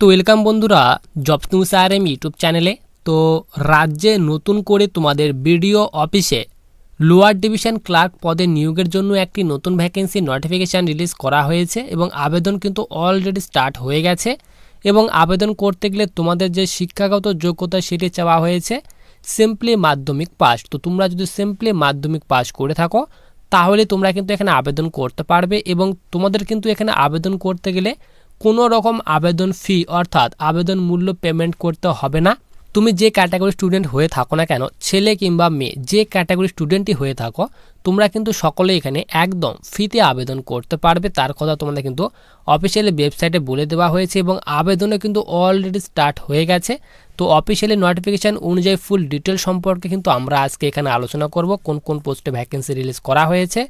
তো ওয়েলকাম বন্ধুরা jobs news R M YouTube চ্যানেলে তো রাজ্যে নতুন করে তোমাদের বিডিও অফিসে লোয়ার ডিভিশন ক্লার্ক পদে নিয়োগের জন্য একটি নতুন ভ্যাকেন্সি নোটিফিকেশান রিলিজ করা হয়েছে এবং আবেদন কিন্তু অলরেডি স্টার্ট হয়ে গেছে এবং আবেদন করতে গেলে তোমাদের যে শিক্ষাগত যোগ্যতা সেটি চাওয়া হয়েছে সিম্পলি মাধ্যমিক পাস তো তোমরা যদি সিম্পলি মাধ্যমিক পাস করে থাকো, তাহলে তোমরা কিন্তু এখানে আবেদন করতে পারবে এবং তোমাদের কিন্তু এখানে আবেদন করতে গেলে কোনো রকম আবেদন ফি অর্থাৎ আবেদন মূল্য পেমেন্ট করতে হবে না। তুমি যে ক্যাটাগরি স্টুডেন্ট হয়ে থাকো না কেন, ছেলে কিংবা মেয়ে, যে ক্যাটাগরি স্টুডেন্টই হয়ে থাকো, তোমরা কিন্তু সকলে এখানে একদম ফ্রিতে আবেদন করতে পারবে। তার কথা তোমাদের কিন্তু অফিসিয়ালি ওয়েবসাইটে বলে দেওয়া হয়েছে এবং আবেদনও কিন্তু অলরেডি স্টার্ট হয়ে গেছে। তো অফিসিয়ালি নোটিফিকেশান অনুযায়ী ফুল ডিটেল সম্পর্কে কিন্তু আমরা আজকে এখানে আলোচনা করব, কোন কোন পোস্টে ভ্যাকেন্সি রিলিজ করা হয়েছে,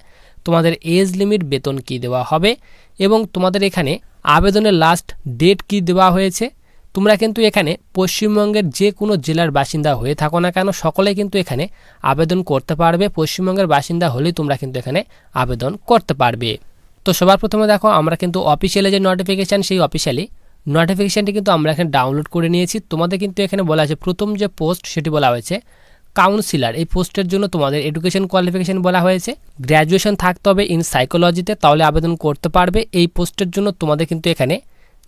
তোমাদের এজ লিমিট বেতন কি দেওয়া হবে, এবং তোমাদের এখানে আবেদনের লাস্ট ডেট কি দেওয়া হয়েছে। তোমরা কিন্তু এখানে পশ্চিমবঙ্গের যে কোনো জেলার বাসিন্দা হয়ে থাকো না কেন, সকলে কিন্তু এখানে আবেদন করতে পারবে। পশ্চিমবঙ্গের বাসিন্দা হলেই তোমরা কিন্তু এখানে আবেদন করতে পারবে। তো সবার প্রথমে দেখো, আমরা কিন্তু অফিসিয়ালি যে নোটিফিকেশান সেই অফিসিয়ালি নোটিফিকেশানটি কিন্তু আমরা এখানে ডাউনলোড করে নিয়েছি। তোমাদের কিন্তু এখানে বলা আছে, প্রথম যে পোস্ট সেটি বলা হয়েছে কাউন্সিলার এই পোস্টের জন্য তোমাদের এডুকেশন কোয়ালিফিকেশান বলা হয়েছে। গ্র্যাজুয়েশন থাকতে হবে ইন সাইকোলজিতে তাহলে আবেদন করতে পারবে। এই পোস্টের জন্য তোমাদের কিন্তু এখানে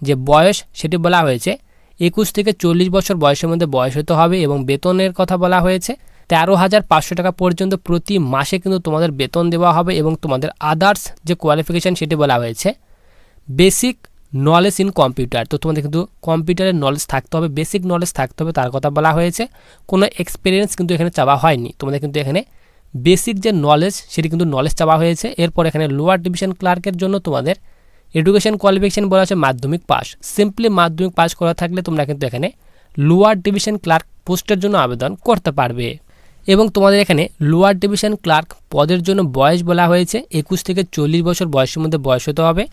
যে বয়স, সেটি বলা হয়েছে একুশ থেকে চল্লিশ বছর বয়সের মধ্যে বয়স হতে হবে এবং বেতনের কথা বলা হয়েছে। তেরো হাজার পাঁচশো টাকা পর্যন্ত প্রতি মাসে কিন্তু তোমাদের বেতন দেওয়া হবে এবং তোমাদের আদার্স যে কোয়ালিফিকেশান সেটি বলা হয়েছে। বেসিক নলেজ ইন কম্পিউটার তো তোমাদের কিন্তু কম্পিউটারের নলেজ থাকতে হবে বেসিক নলেজ থাকতে হবে, তার কথা বলা হয়েছে। কোনো এক্সপিরিয়েন্স কিন্তু এখানে চাওয়া হয়নি, তোমাদের কিন্তু এখানে বেসিক যে নলেজ সেটি কিন্তু নলেজ চাওয়া হয়েছে। এরপর এখানে লোয়ার ডিভিশন ক্লার্কের জন্য তোমাদের এডুকেশন কোয়ালিফিকেশান বলা হচ্ছে মাধ্যমিক পাস সিম্পলি মাধ্যমিক পাস করা থাকলে তোমরা কিন্তু এখানে লোয়ার ডিভিশন ক্লার্ক পোস্টের জন্য আবেদন করতে পারবে। এবং তোমাদের এখানে লোয়ার ডিভিশন ক্লার্ক পদের জন্য বয়স বলা হয়েছে, একুশ থেকে চল্লিশ বছর বয়সের মধ্যে বয়স হতে হবে।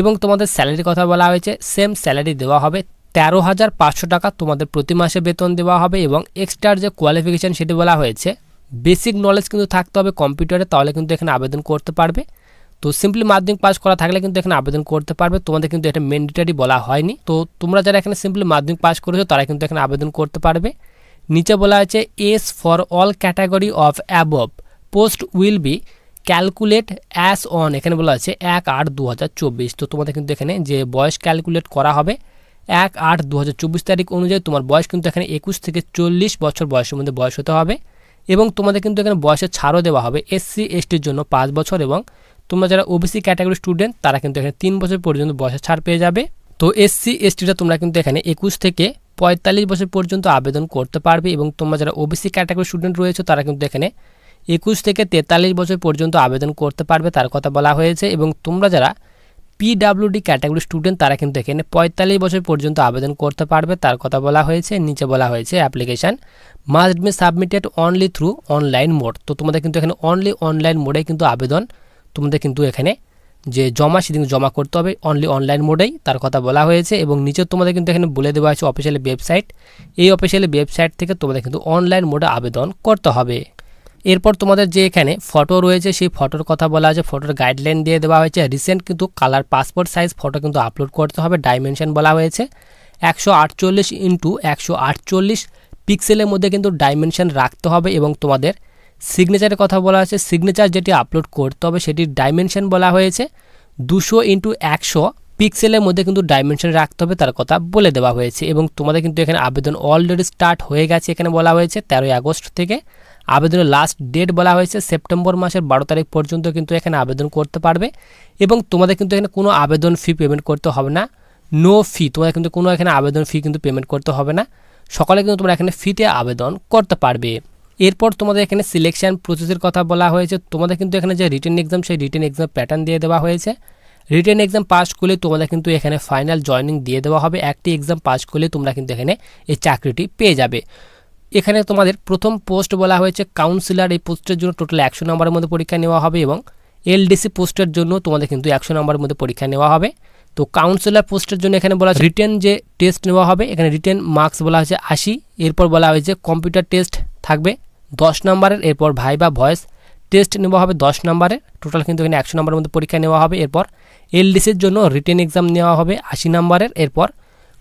এবং তোমাদের স্যালারির কথা বলা হয়েছে সেম স্যালারি দেওয়া হবে, তেরো হাজার পাঁচশো টাকা তোমাদের প্রতি মাসে বেতন দেওয়া হবে এবং এক্সট্রার যে কোয়ালিফিকেশান সেটি বলা হয়েছে বেসিক নলেজ কিন্তু থাকতে হবে কম্পিউটারে তাহলে কিন্তু এখানে আবেদন করতে পারবে। তো সিম্পলি মাধ্যমিক পাস করা থাকলে কিন্তু এখানে আবেদন করতে পারবে। তোমাদের কিন্তু এটা ম্যান্ডেটারি বলা হয়নি। তো তোমরা যারা এখানে সিম্পলি মাধ্যমিক পাস করেছ, তারা কিন্তু এখানে আবেদন করতে পারবে। নিচে বলা আছে as for all category of above post will be calculate as on এখানে বলা আছে, এক আট দু তো তোমাদের কিন্তু এখানে যে বয়স ক্যালকুলেট করা হবে, এক আট দু তারিখ অনুযায়ী তোমার বয়স কিন্তু এখানে একুশ থেকে চল্লিশ বছর বয়সের মধ্যে বয়স হতে হবে। এবং তোমাদের কিন্তু এখানে বয়সের ছাড়ও দেওয়া হবে এসসি এসটির জন্য পাঁচ বছর এবং তোমরা যারা ওবিসি ক্যাটাগরি স্টুডেন্ট তারা কিন্তু এখানে তিন বছর পর্যন্ত বয়সের ছাড় পেয়ে যাবে। তো এসসি এসটিটা তোমরা কিন্তু এখানে একুশ থেকে পঁয়তাল্লিশ বছর পর্যন্ত আবেদন করতে পারবে এবং তোমরা যারা ওবিসি ক্যাটাগরি স্টুডেন্ট রয়েছে, তারা কিন্তু এখানে একুশ থেকে তেতাল্লিশ বছর পর্যন্ত আবেদন করতে পারবে, তার কথা বলা হয়েছে। এবং তোমরা যারা পিডাব্লিউডি ক্যাটাগরি স্টুডেন্ট তারা কিন্তু এখানে পঁয়তাল্লিশ বছর পর্যন্ত আবেদন করতে পারবে, তার কথা বলা হয়েছে, নিচে বলা হয়েছে application must be submitted only through online mode তো তোমাদের কিন্তু এখানে অনলি অনলাইন মোডে কিন্তু আবেদন তোমাদের কিন্তু এখানে যে জমা সেদিন জমা করতে হবে। অনলি অনলাইন মোডেই তার কথা বলা হয়েছে এবং নিচে তোমাদের কিন্তু এখানে বলে দেওয়া আছে অফিসিয়ালি ওয়েবসাইট এই অফিসিয়ালি ওয়েবসাইট থেকে তোমাদের কিন্তু অনলাইন মোডে আবেদন করতে হবে। এরপর তোমাদের যে এখানে ফটো রয়েছে, সেই ফটোর কথা বলা আছে ফটোর গাইডলাইন দিয়ে দেওয়া হয়েছে। রিসেন্ট কিন্তু কালার পাসপোর্ট সাইজ ফটো কিন্তু আপলোড করতে হবে ডাইমেনশন বলা হয়েছে। একশো আটচল্লিশ ইন্টু একশো আটচল্লিশ পিক্সেলের মধ্যে কিন্তু ডাইমেনশন রাখতে হবে এবং তোমাদের সিগনেচারের কথা বলা আছে। সিগনেচার যেটি আপলোড করতে হবে সেটির ডাইমেনশন বলা হয়েছে। দুশো ইন্টু একশো পিক্সেলের মধ্যে কিন্তু ডাইমেনশন রাখতে হবে, তার কথা বলে দেওয়া হয়েছে। এবং তোমাদের কিন্তু এখানে আবেদন অলরেডি স্টার্ট হয়ে গেছে, এখানে বলা হয়েছে তেরোই আগস্ট থেকে। আবেদনের লাস্ট ডেট বলা হয়েছে সেপ্টেম্বর মাসের বারো তারিখ পর্যন্ত কিন্তু এখানে আবেদন করতে পারবে। এবং তোমাদের কিন্তু এখানে কোনো আবেদন ফি পেমেন্ট করতে হবে না। নো ফি তোমাদের কিন্তু কোনো এখানে আবেদন ফি কিন্তু পেমেন্ট করতে হবে না। সকালে কিন্তু তোমরা এখানে ফিতে আবেদন করতে পারবে। এরপর তোমাদের এখানে সিলেকশন প্রসেসের কথা বলা হয়েছে। তোমাদের কিন্তু এখানে যে রিটেন এক্সাম সেই রিটেন এক্সাম প্যাটার্ন দিয়ে দেওয়া হয়েছে। রিটেন এক্সাম পাস করলে তোমাদের কিন্তু এখানে ফাইনাল জয়নিং দিয়ে দেওয়া হবে। একটি এক্সাম পাস করলে তোমরা কিন্তু এখানে এই চাকরিটি পেয়ে যাবে। এখানে তোমাদের প্রথম পোস্ট বলা হয়েছে কাউন্সিলর এই পোস্টের জন্য টোটাল একশো নম্বরের মধ্যে পরীক্ষা নেওয়া হবে এবং এলডিসি পোস্টের জন্য তোমাদের কিন্তু একশো নম্বরের মধ্যে পরীক্ষা নেওয়া হবে। তো কাউন্সিলর পোস্টের জন্য এখানে বলা হয়েছে রিটেন যে টেস্ট নেওয়া হবে, এখানে রিটেন মার্কস বলা হয়েছে আশি। এরপর বলা হয়েছে কম্পিউটার টেস্ট থাকবে। দশ নম্বরের, এরপর ভাই বা ভয়েস টেস্ট নেওয়া হবে দশ নম্বরের, টোটাল কিন্তু এখানে একশো নম্বরের মধ্যে পরীক্ষা নেওয়া হবে। এরপর এলডিসির জন্য রিটেন এক্সাম নেওয়া হবে আশি নম্বরের, এরপর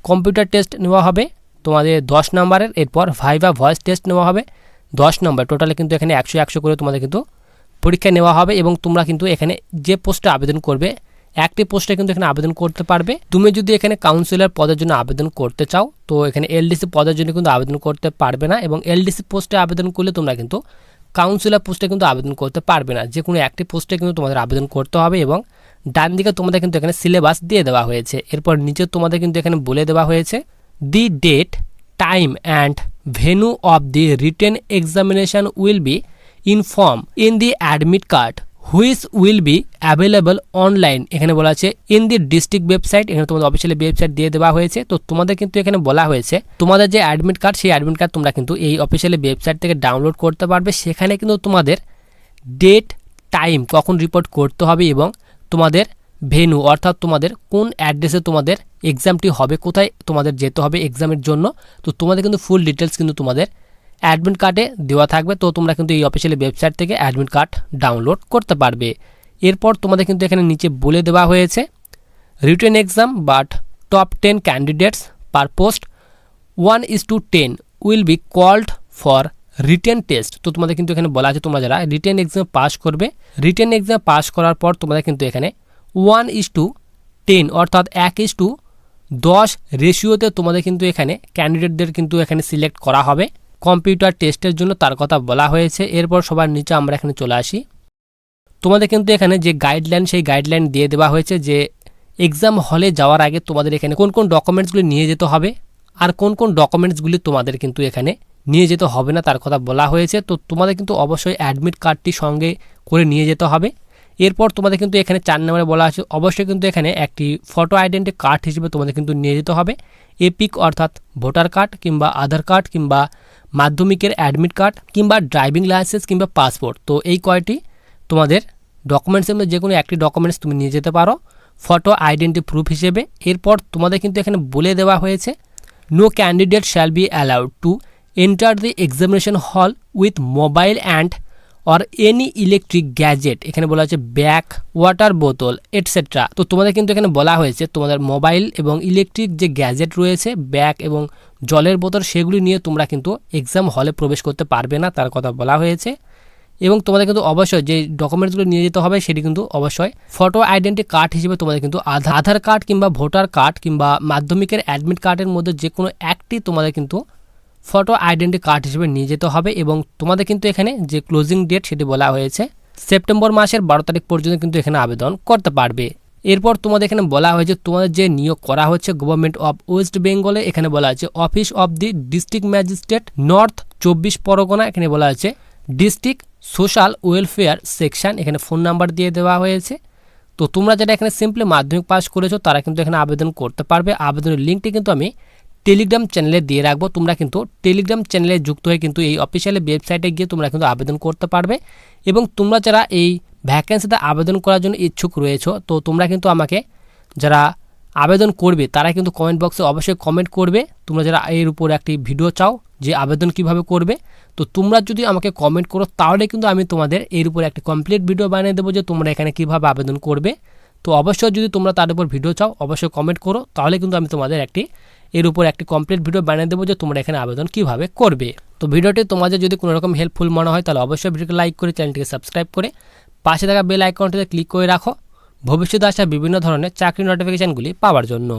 কম্পিউটার টেস্ট নেওয়া হবে তোমাদের দশ নম্বরের, এরপর ভাইভা ভয়েস টেস্ট নেওয়া হবে দশ নম্বর। টোটালে কিন্তু এখানে একশো একশো করে তোমাদের কিন্তু পরীক্ষা নেওয়া হবে এবং তোমরা কিন্তু এখানে যে পোস্টে আবেদন করবে একটি পোস্টে কিন্তু এখানে আবেদন করতে পারবে। তুমি যদি এখানে কাউন্সিলর পদের জন্য আবেদন করতে চাও, তো এখানে এলডিসি পদের জন্য কিন্তু আবেদন করতে পারবে না এবং এলডিসি পোস্টে আবেদন করলে তোমরা কিন্তু কাউন্সিলর পোস্টে কিন্তু আবেদন করতে পারবে না। যে কোনো একটি পোস্টে কিন্তু তোমাদের আবেদন করতে হবে এবং ডান দিকে তোমাদের কিন্তু এখানে সিলেবাস দিয়ে দেওয়া হয়েছে। এরপর নিচে তোমাদের কিন্তু এখানে বলে দেওয়া হয়েছে the date time and venue of the written examination will be inform in the admit card which will be available online এখানে বলা আছে ইন দি ডিস্ট্রিক্ট ওয়েবসাইট এখানে তোমাদের অফিসিয়ালি ওয়েবসাইট দিয়ে দেওয়া হয়েছে। তো তোমাদের কিন্তু এখানে বলা হয়েছে, তোমাদের যে অ্যাডমিট কার্ড সেই অ্যাডমিট কার্ড তোমরা কিন্তু এই অফিসিয়ালি ওয়েবসাইট থেকে ডাউনলোড করতে পারবে। সেখানে কিন্তু তোমাদের ডেট টাইম কখন রিপোর্ট করতে হবে এবং তোমাদের ভেনু অর্থাৎ তোমাদের কোন অ্যাড্রেসে তোমাদের এক্সামটি হবে, কোথায় তোমাদের যেতে হবে এক্সামের জন্য। তো তোমাদের কিন্তু ফুল ডিটেলস কিন্তু তোমাদের অ্যাডমিট কার্ডে দেওয়া থাকবে। তো তোমরা কিন্তু এই অফিসিয়ালি ওয়েবসাইট থেকে অ্যাডমিট কার্ড ডাউনলোড করতে পারবে। এরপর তোমাদের কিন্তু এখানে নিচে বলে দেওয়া হয়েছে written exam but top ten candidates per post one is to ten will be called for written test তো তোমাদের কিন্তু এখানে বলা আছে, তোমরা যারা রিটেন এক্সাম পাস করবে রিটেন এক্সাম পাস করার পর তোমাদের কিন্তু এখানে ওয়ান ইজ টু টেন অর্থাৎ এক ইজ টু দশ রেশিওতে তোমাদের কিন্তু এখানে ক্যান্ডিডেটদের কিন্তু এখানে সিলেক্ট করা হবে। কম্পিউটার টেস্টের জন্য তার কথা বলা হয়েছে। এরপর সবার নিচে আমরা এখানে চলে আসি। তোমাদের কিন্তু এখানে যে গাইডলাইন সেই গাইডলাইন দিয়ে দেওয়া হয়েছে যে এক্সাম হলে যাওয়ার আগে তোমাদের এখানে কোন কোন ডকুমেন্টসগুলি নিয়ে যেতে হবে আর কোন কোন ডকুমেন্টসগুলি তোমাদের কিন্তু এখানে নিয়ে যেতে হবে না তার কথা বলা হয়েছে। তো তোমাদের কিন্তু অবশ্যই অ্যাডমিট কার্ডটি সঙ্গে করে নিয়ে যেতে হবে। এরপর তোমাদের কিন্তু এখানে চার নম্বরে বলা আছে, অবশ্যই কিন্তু এখানে একটি ফটো আইডেন্টি কার্ড হিসেবে তোমাদের কিন্তু নিয়ে যেতে হবে। এপিক অর্থাৎ ভোটার কার্ড কিংবা আধার কার্ড কিংবা মাধ্যমিকের অ্যাডমিট কার্ড কিংবা ড্রাইভিং লাইসেন্স কিংবা পাসপোর্ট তো এই কয়টি? তোমাদের ডকুমেন্টসের মধ্যে যে কোনো একটি ডকুমেন্টস তুমি নিয়ে যেতে পারো। ফটো আইডেন্টি প্রুফ হিসেবে। এরপর তোমাদের কিন্তু এখানে বলে দেওয়া হয়েছে no candidate shall be allowed to enter the examination hall with mobile and or any electric gadget এখানে বলা হচ্ছে ব্যাগ ওয়াটার বোতল এটসেট্রা তো তোমাদের কিন্তু এখানে বলা হয়েছে, তোমাদের মোবাইল এবং ইলেকট্রিক যে গ্যাজেট রয়েছে, ব্যাগ এবং জলের বোতল সেগুলি নিয়ে তোমরা কিন্তু এক্সাম হলে প্রবেশ করতে পারবে না, তার কথা বলা হয়েছে। এবং তোমাদের কিন্তু অবশ্যই যে ডকুমেন্টসগুলো নিয়ে যেতে হবে, সেটি কিন্তু অবশ্যই ফটো আইডেন্টি কার্ড হিসেবে তোমাদের কিন্তু আধার আধার কার্ড কিংবা ভোটার কার্ড কিংবা মাধ্যমিকের অ্যাডমিট কার্ডের মধ্যে যে কোনো একটি তোমাদের কিন্তু ফটো আইডেন্টি কার্ড হিসেবে নিয়ে যেতে হবে এবং তোমাদের কিন্তু এখানে যে ক্লোজিং ডেট সেটি বলা হয়েছে, সেপ্টেম্বর মাসের বারো তারিখ পর্যন্ত কিন্তু এখানে আবেদন করতে পারবে। এরপর তোমাদের এখানে বলা হয়েছে, তোমাদের যে নিয়োগ করা হচ্ছে গভর্নমেন্ট অফ ওয়েস্ট বেঙ্গলে এখানে বলা আছে office of the district magistrate north চব্বিশ পরগনা, এখানে বলা আছে ডিস্ট্রিক্ট সোশ্যাল ওয়েলফেয়ার সেকশন এখানে ফোন নাম্বার দিয়ে দেওয়া হয়েছে। তো তোমরা যারা এখানে সিম্পলি মাধ্যমিক পাস করেছ, তারা কিন্তু এখানে আবেদন করতে পারবে। আবেদনের লিঙ্কটি কিন্তু আমি টেলিগ্রাম চ্যানেলে দিয়ে রাখব। তোমরা কিন্তু টেলিগ্রাম চ্যানেলে যুক্ত হয়ে কিন্তু এই অফিসিয়াল ওয়েবসাইটে গিয়ে তোমরা কিন্তু আবেদন করতে পারবে। এবং তোমরা যারা এই ভ্যাকেন্সিতে আবেদন করার জন্য ইচ্ছুক রয়েছো, তো তোমরা কিন্তু আমাকে যারা আবেদন করবে, তারা কিন্তু কমেন্ট বক্সে অবশ্যই কমেন্ট করবে। তোমরা যারা এর উপর একটি ভিডিও চাও যে আবেদন কীভাবে করবে, তো তোমরা যদি আমাকে কমেন্ট করো, তাহলে কিন্তু আমি তোমাদের এর উপর একটি কমপ্লিট ভিডিও বানিয়ে দেবো যে তোমরা এখানে কীভাবে আবেদন করবে। তো অবশ্যই যদি তোমরা তার উপর ভিডিও চাও, অবশ্যই কমেন্ট করো, তাহলে কিন্তু আমি তোমাদের একটি, এর উপর একটি কমপ্লিট ভিডিও বানিয়ে দেবো যে তোমরা এখানে আবেদন কীভাবে করবে। তো ভিডিওটি তোমাদের যদি কোনো রকম হেল্পফুল মনে হয়, তাহলে অবশ্যই ভিডিওকে লাইক করে চ্যানেলটিকে সাবস্ক্রাইব করে পাশে থাকা বেল আইকনটিতে ক্লিক করে রাখো। ভবিষ্যতে আসা বিভিন্ন ধরনের চাকরি নোটিফিকেশানগুলি পাওয়ার জন্য।